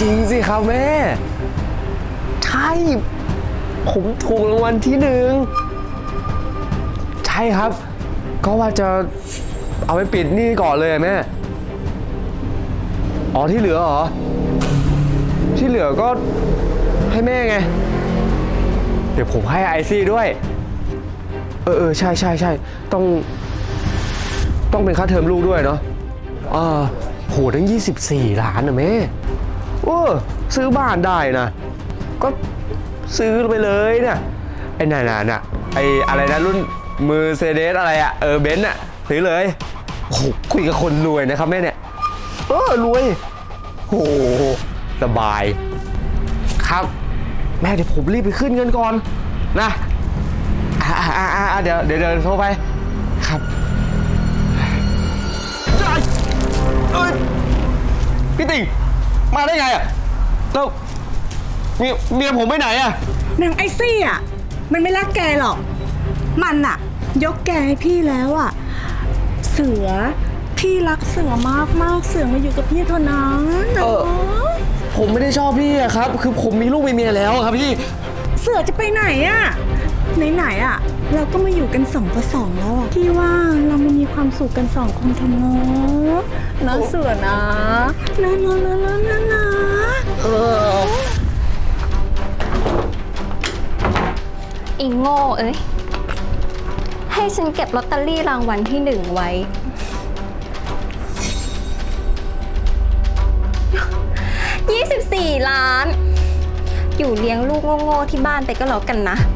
จริงสิครับแม่ ใช่ ผมถูกรางวัลที่หนึ่ง ใช่ครับ ก็ว่าจะเอาไปปิดหนี้ก่อนเลยอะแม่ อ๋อที่เหลือเหรอ ที่เหลือก็ให้แม่ไง เดี๋ยวผมให้ไอซี่ด้วย เออเออใช่ใช่ใช่ต้อง ต้องเป็นค่าเทอมลูกด้วยเนาะอ่าโหทั้ง 24 ล้านนะแม่ โอ้ซื้อบ้านได้นะ ก็ซื้อไปเลยนะไอ้น่น่ะน่ะไอ้อะไรนะรุ่นมือเซเดสอะไรอะเออเบนซ์อะซื้อเลยโอ้คุยกับคนรวยนะครับแม่เนี่ยเออรวยโอ้สบาย ครับ แม่เดี๋ยวผมรีบไปขึ้นเงินก่อนนะอ่าอ่าอ่าเดี๋ยวเดี๋ยวเดี๋ยวโทรไปครับเอ้ยพี่ติ่ง มาได้ไงอะแล้วเมียเมียผมไปไหนอะ นางไอซี่อะ มันไม่รักแกหรอก มันอะ ยกแกให้พี่แล้วอะ เสือ พี่รักเสือมากมากๆเสือมาอยู่กับพี่เท่านั้นนะ เออ ผมไม่ได้ชอบพี่อะครับ คือผมมีลูกมีเมียแล้วอะครับพี่ เสือจะไปไหนอะ ไหนๆอะ เราก็มาอยู่กันสองต่อสองแล้วอะพี่ว่าเรามามีความสุขกันสองคนเถอะเนาะนะเสือนะนะนะนะนะนะนะเอออีโง่เอ้ย ให้ฉันเก็บลอตเตอรี่รางวัลที่หนึ่งไว้ 24 ล้าน อยู่เลี้ยงลูกโง่ๆที่บ้านไปก็แล้วกันนะข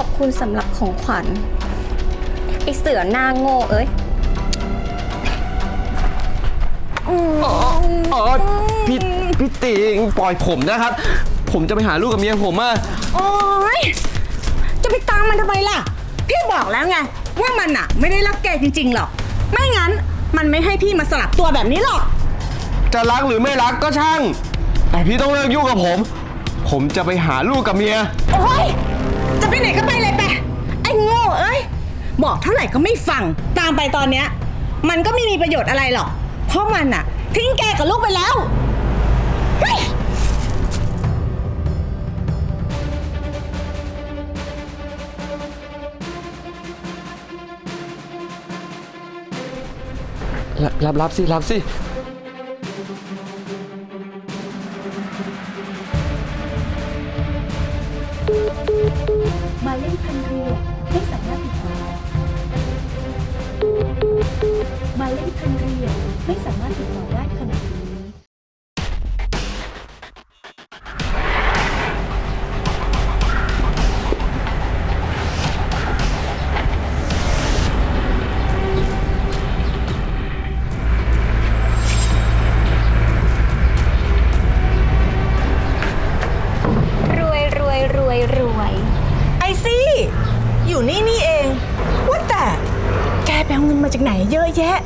อบคุณสำหรับของขวัญไอเสือหน้าโง่เอ้ยอ๋อพี่พี่ติงปล่อยผมนะครับ ผมจะไปหาลูกกับเมียผมอะโอ๊ยจะไปตามมันทำไมล่ะ พี่บอกแล้วไง ว่ามันอะไม่ได้รักแกจริงๆหรอก ไม่งั้นมันไม่ให้พี่มาสลับตัวแบบนี้หรอก จะรักหรือไม่รักก็ช่าง แต่พี่ต้องเลิกยุ่งกับผม ผมจะไปหาลูกกับเมีย โอ๊ยจะ ไปไหนก็ไปเลยไป ไอ้โง่เอ้ย บอกเท่าไหร่ก็ไม่ฟัง ตามไปตอนเนี้ย มันก็ไม่มีประโยชน์อะไรหรอก เพราะมันอะทิ้งแกกับลูกไปแล้วเฮ้ยรับรับรับสิรับสิ หมายเลขพันเรียนไม่สามารถติดต่อได้ อะแยะ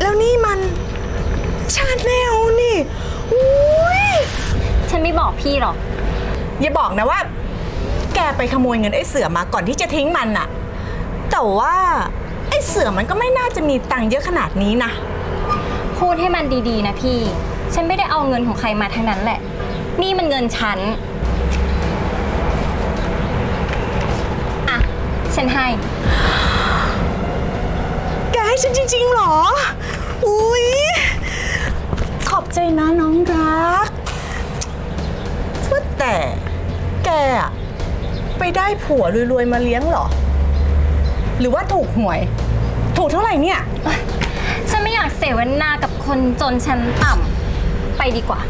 แล้วนี่มัน ชาแนลนี่อุ้ยฉันไม่บอกพี่หรอก อย่าบอกนะว่า แกไปขโมยเงินไอ้เสือมาก่อนที่จะทิ้งมันน่ะแต่ว่าไอ้เสือมันก็ไม่น่าจะมีตังค์เยอะขนาดนี้นะ พูดให้มันดีๆ นะพี่ ฉันไม่ได้เอาเงินของใครมาทั้งนั้นแหละ นี่มันเงินฉัน อะ ฉันให้แก ให้ฉันจริงๆเหรอ อุ้ยขอบใจนะน้องรัก ว่าแต่แกอะไปได้ผัวรวยๆมาเลี้ยงเหรอ หรือว่าถูกหวย ถูกเท่าไหร่เนี่ย ฉันไม่อยากเสวนากับคนจนชั้นต่ำ ไปดีกว่า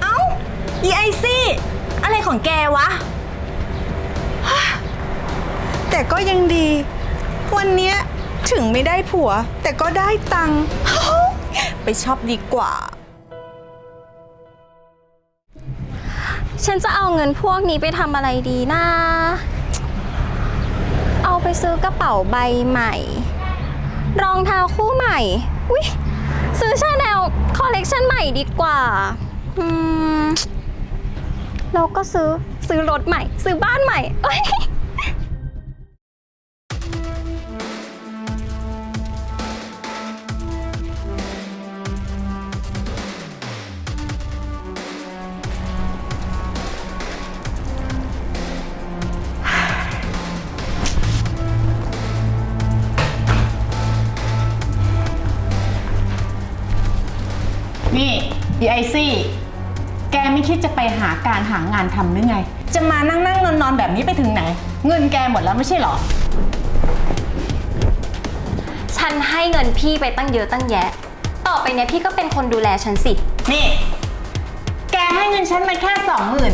เอ้าอีไอซี่ อะไรของแกวะ แต่ก็ยังดี วันเนี้ยถึงไม่ได้ผัว แต่ก็ได้ตังค์ ไปชอบดีกว่า ฉันจะเอาเงินพวกนี้ไปทำอะไรดีนะ เอาไปซื้อกระเป๋าใบใหม่ รองเท้าคู่ใหม่วิซื้อชาแนลคอลเลกชันใหม่ดีกว่า อืมแล้วก็ซื้อซื้อรถใหม่ ซื้อบ้านใหม่เอ้ย นี่อีไอซี่ แกไม่คิดจะไปหาการหางานทำหรือไง จะมานั่งนั่งนอนนอนๆแบบนี้ไปถึงไหน เงินแกหมดแล้วไม่ใช่เหรอ ฉันให้เงินพี่ไปตั้งเยอะตั้งแยะ ต่อไปเนี่ยพี่ก็เป็นคนดูแลฉันสิ นี่ แกให้เงินฉันมาแค่สองหมื่น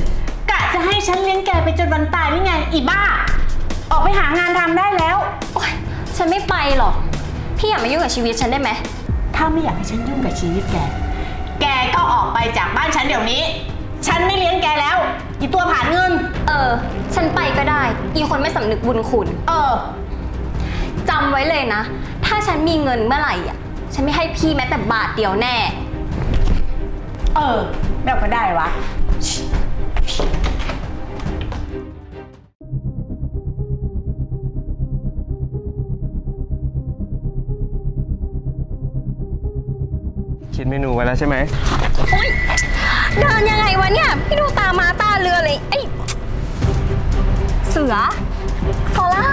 กะจะให้ฉันเลี้ยงแกไปจนวันตายหรือไง อีบ้า ออกไปหางานทำได้แล้ว โอ๊ย ฉันไม่ไปหรอก พี่อย่ามายุ่งกับชีวิตฉันได้ไหม ถ้าไม่อยากให้ฉันยุ่งกับชีวิตแกแกก็ ออกไปจากบ้านฉันเดี๋ยวนี้ ฉันไม่เลี้ยงแกแล้วอีตัวผ่านเงิน เออ ฉันไปก็ได้ อีคนไม่สำนึกบุญคุณเออ จำไว้เลยนะ ถ้าฉันมีเงินเมื่อไหร่อะ ฉันไม่ให้พี่แม้แต่บาทเดียวแน่ เออ แบบก็ได้วะ คิดเมนูไว้แล้วใช่ไหม เดินยังไงวะเนี่ย พี่ดูตามาตาเรือเลยไอ้เสือฟอล่า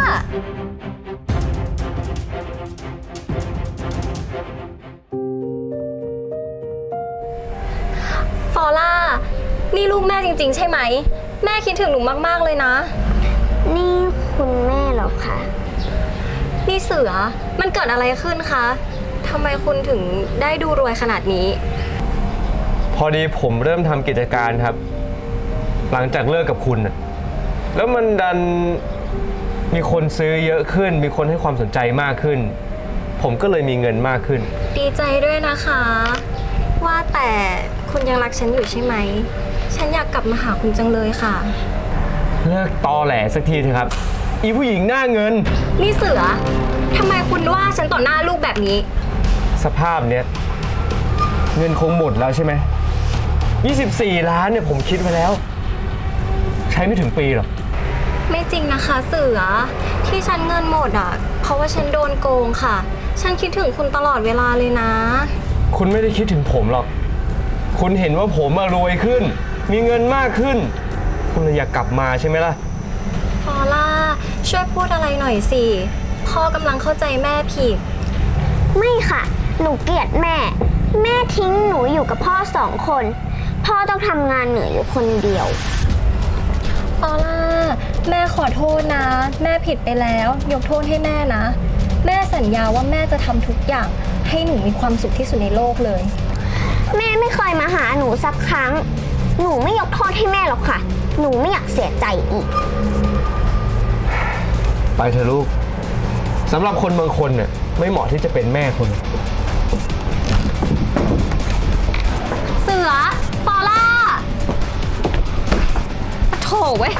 ฟอล่า นี่ลูกแม่จริง ๆ ใช่ไหม แม่คิดถึงหนูมาก ๆ เลยนะ นี่คุณแม่เหรอคะ นี่เสือ มันเกิดอะไรขึ้นคะทำไมคุณถึงได้ดูรวยขนาดนี้พ อดีผมเริ่มทำกิจการครับ หลังจากเลิกกับคุณน่ะแล้วมันดันมีคนซื้อเยอะขึ้น มีคนให้ความสนใจมากขึ้น ผมก็เลยมีเงินมากขึ้น ดีใจด้วยนะคะ ว่าแต่คุณยังรักฉันอยู่ใช่ไหม ฉันอยากกลับมาหาคุณจังเลยค่ะ เลิกตอแหลสักทีเถอะครับ อีผู้หญิงหน้าเงิน นี่เสือทำไมคุณว่าฉันต่อหน้าลูกแบบนี้ สภาพเนี้ยเงินคงหมดแล้วใช่ไหม 24 ล้านเนี่ยผมคิดไว้แล้ว ใช้ไม่ถึงปีหรอก ไม่จริงนะคะเสือ ที่ฉันเงินหมดอะ เพราะว่าฉันโดนโกงค่ะ ฉันคิดถึงคุณตลอดเวลาเลยนะ คุณไม่ได้คิดถึงผมหรอก คุณเห็นว่าผมมารวยขึ้น มีเงินมากขึ้น คุณเลยอยากกลับมาใช่ไหมล่ะ ฟอล่า ช่วยพูดอะไรหน่อยสิ พ่อกำลังเข้าใจแม่ผิด ไม่ค่ะ หนูเกลียดแม่ แม่ทิ้งหนูอยู่กับพ่อสองคน พ่อต้องทำงานเหนื่อยอยู่คนเดียวฟอล่า แม่ขอโทษนะ แม่ผิดไปแล้ว ยกโทษให้แม่นะ แม่สัญญาว่าแม่จะทำทุกอย่าง ให้หนูมีความสุขที่สุดในโลกเลย แม่ไม่เคยมาหาหนูสักครั้ง หนูไม่ยกโทษให้แม่หรอกค่ะ หนูไม่อยากเสียใจอีก ไปเถอะลูกสำหรับคนบางคนเนี่ยไม่เหมาะที่จะเป็นแม่คน เสือ โถเว้ย